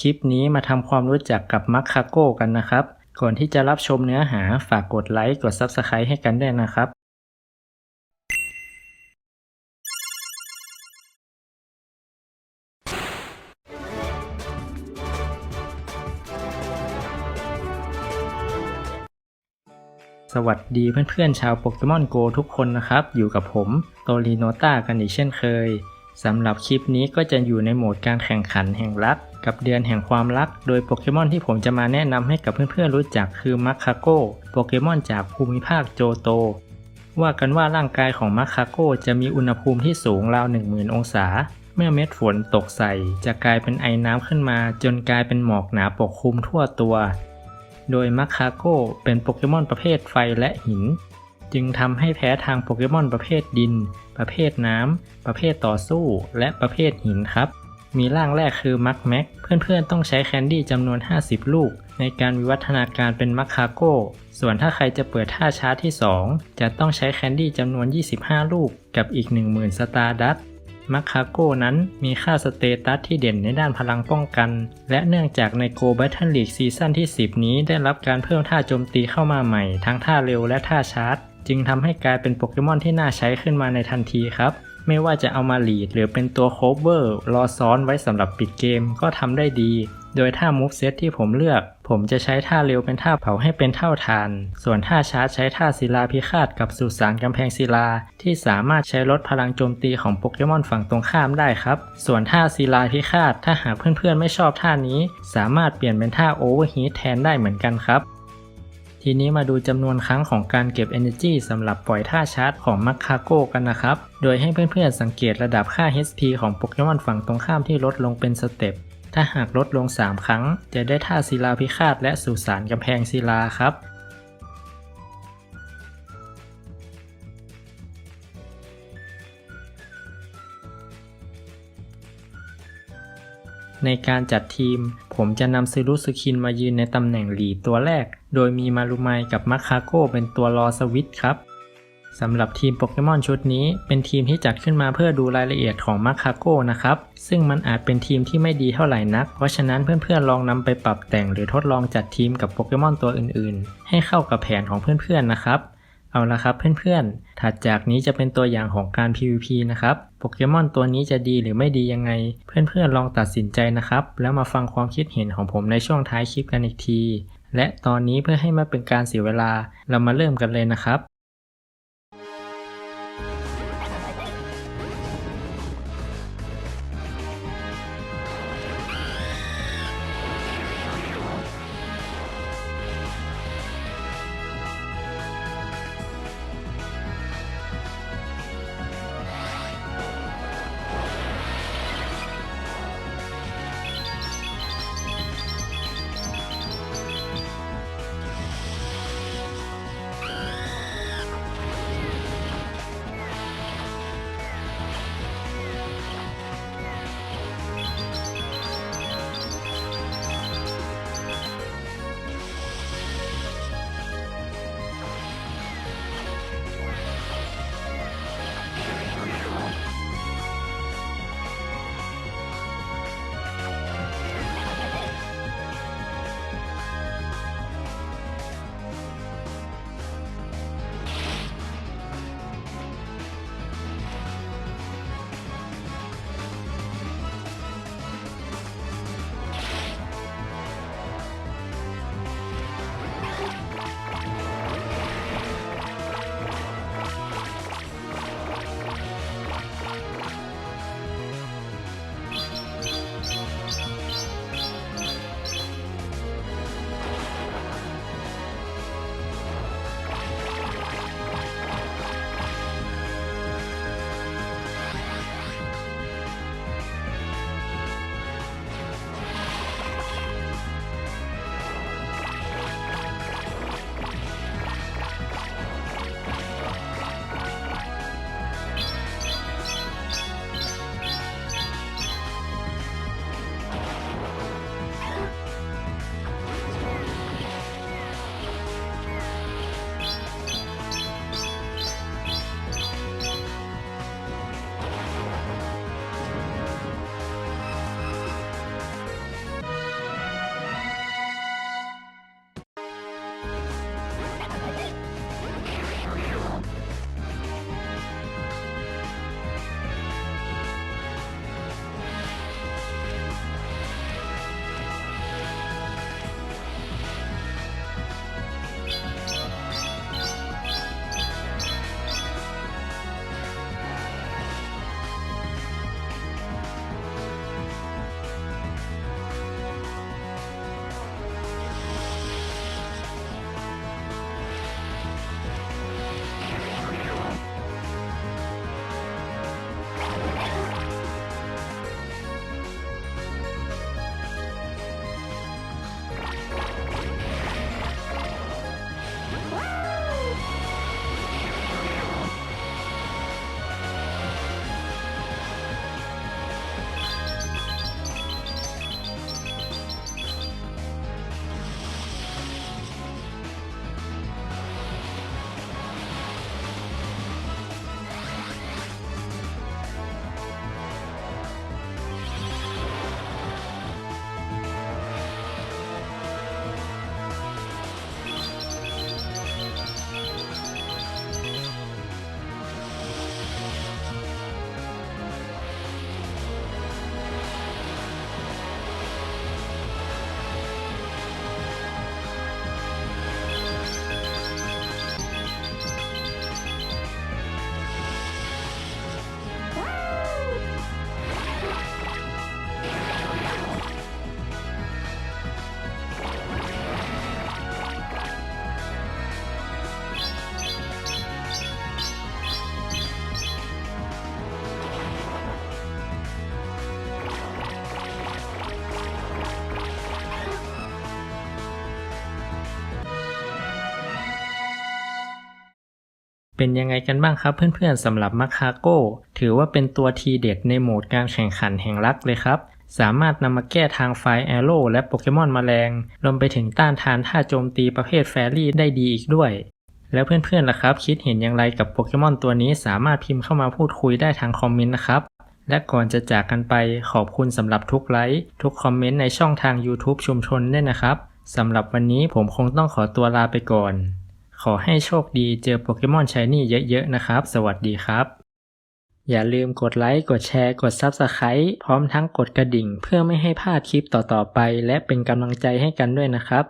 คลิปนี้มาทำความรู้จักกับมัคคาโก้กันนะครับ ก่อนที่จะรับชมเนื้อหาฝากกดไลค์กด Subscribe ให้กันด้วยนะครับ สวัสดีเพื่อนๆชาวโปเกมอนโกทุกคนนะครับ อยู่กับผมโตริโนต้ากันอีกเช่นเคย สำหรับคลิปนี้ก็จะอยู่ในโหมดการแข่งขันแห่งรัก กับเดือนแห่งความรัก โดยโปเกมอนที่ผมจะมาแนะนำให้กับเพื่อนๆรู้จักคือมัคคาโกโปเกมอนจากภูมิภาคโจโต ว่ากันว่าร่างกายของมัคคาโกจะมีอุณหภูมิที่สูงราว 10,000 องศา เมื่อเม็ดฝนตกใส่ จะกลายเป็นไอน้ำขึ้นมา จนกลายเป็นหมอกหนาปกคลุมทั่วตัว โดยมัคคาโกเป็นโปเกมอนประเภทไฟและหิน จึงทำให้แพ้ทางโปเกมอนประเภทดิน ประเภทน้ำ ประเภทต่อสู้ และประเภทหินครับ มีร่างแรกคือมัคแม็ก เพื่อนๆต้องใช้แคนดี้จำนวน 50 ลูก ในการวิวัฒนาการเป็นมัคคาโกส่วนถ้าใครจะเปิดท่าชาร์จที่ 2 จะต้องใช้แคนดี้จำนวน 25 ลูก กับอีก 10,000 สตาร์ดัตมัคคาโกนั้นมีค่าสเตตัสที่เด่นในด้านพลังป้องกัน และเนื่องจากใน Go Battle League ซีซั่นที่ 10 นี้ได้รับการเพิ่มท่าโจมตีเข้ามาใหม่ ทั้งท่าเร็วและท่าชาร์จ จึงทำให้กลายเป็นโปเกมอนที่น่าใช้ขึ้นมาในทันทีครับ ไม่ว่าจะเอามาหลีดหรือเป็นตัวโคเวอร์รอซ้อนไว้สำหรับปิดเกมก็ทำได้ดี โดยท่ามูฟเซตที่ผมเลือก ผมจะใช้ท่าเร็วเป็นท่าเผาให้เป็นเท่าทาน ส่วนท่าชาร์จใช้ท่าศิลาพิฆาตกับสุสานกำแพงศิลา ที่สามารถใช้ลดพลังโจมตีของโปเกมอนฝั่งตรงข้ามได้ครับ ส่วนท่าศิลาพิฆาตถ้าหากเพื่อนๆไม่ชอบท่านี้ สามารถเปลี่ยนเป็นท่าโอเวอร์ฮีทแทนได้เหมือนกันครับ ทีนี้มาดูจำนวนครั้งของการเก็บ Energy สำหรับปล่อยท่าชาร์จของมัคคาโกกันนะครับ โดยให้เพื่อนๆสังเกตระดับค่า HP ของโปเกมอนฝั่งตรงข้ามที่ลดลงเป็นสเต็ป ถ้าหากลดลง 3 ครั้ง จะได้ท่าศิลาพิฆาตและสุสานกำแพงศิลาครับ ในการจัดทีม ผมจะนำซูรุสุคินมายืนในตำแหน่งหลีตัวแรก โดยมีมารุไมกับมัคคาโกเป็นตัวรอสวิตครับสำหรับทีมโปเกมอนชุดนี้ เป็นทีมที่จัดขึ้นมาเพื่อดูรายละเอียดของมัคคาโกนะครับ ซึ่งมันอาจเป็นทีมที่ไม่ดีเท่าไหร่นัก เพราะฉะนั้นเพื่อนๆลองนำไปปรับแต่งหรือทดลองจัดทีมกับโปเกมอนตัวอื่นๆ ให้เข้ากับแผนของเพื่อนๆนะครับ เอาละครับเพื่อนๆ ถัดจากนี้จะเป็นตัวอย่างของการ PVP นะครับ โปเกมอนตัวนี้จะดีหรือไม่ดียังไง เพื่อนๆ ลองตัดสินใจนะครับ แล้วมาฟังความคิดเห็นของผมในช่วงท้ายคลิปกันอีกที และตอนนี้เพื่อให้ไม่เป็นการเสียเวลา เรามาเริ่มกันเลยนะครับ เป็นยังไงกันบ้างครับเพื่อนๆสำหรับมาคาโก้ถือว่าเป็นตัวทีเด็ดในโหมดการแข่งขันแห่งรักเลยครับ สามารถนำมาแก้ทางไฟแอโร่และโปเกมอนแมลงรวมไปถึงต้านทานท่าโจมตีประเภทแฟรี่ได้ดีอีกด้วย แล้วเพื่อนๆล่ะครับ คิดเห็นอย่างไรกับโปเกมอนตัวนี้สามารถพิมพ์เข้ามาพูดคุยได้ทางคอมเมนต์นะครับและก่อนจะจากกันไปขอบคุณสำหรับทุกไลค์ทุกคอมเมนต์ในช่องทาง YouTube ชุมชนด้วยนะครับสำหรับวันนี้ผมคงต้องขอตัวลาไปก่อน ขอให้โชคดีเจอโปเกมอนชายนี่เยอะๆนะครับ สวัสดีครับ อย่าลืมกดไลค์ กดแชร์ กด Subscribe พร้อมทั้งกดกระดิ่ง เพื่อไม่ให้พลาดคลิปต่อๆไป และเป็นกำลังใจให้กันด้วยนะครับ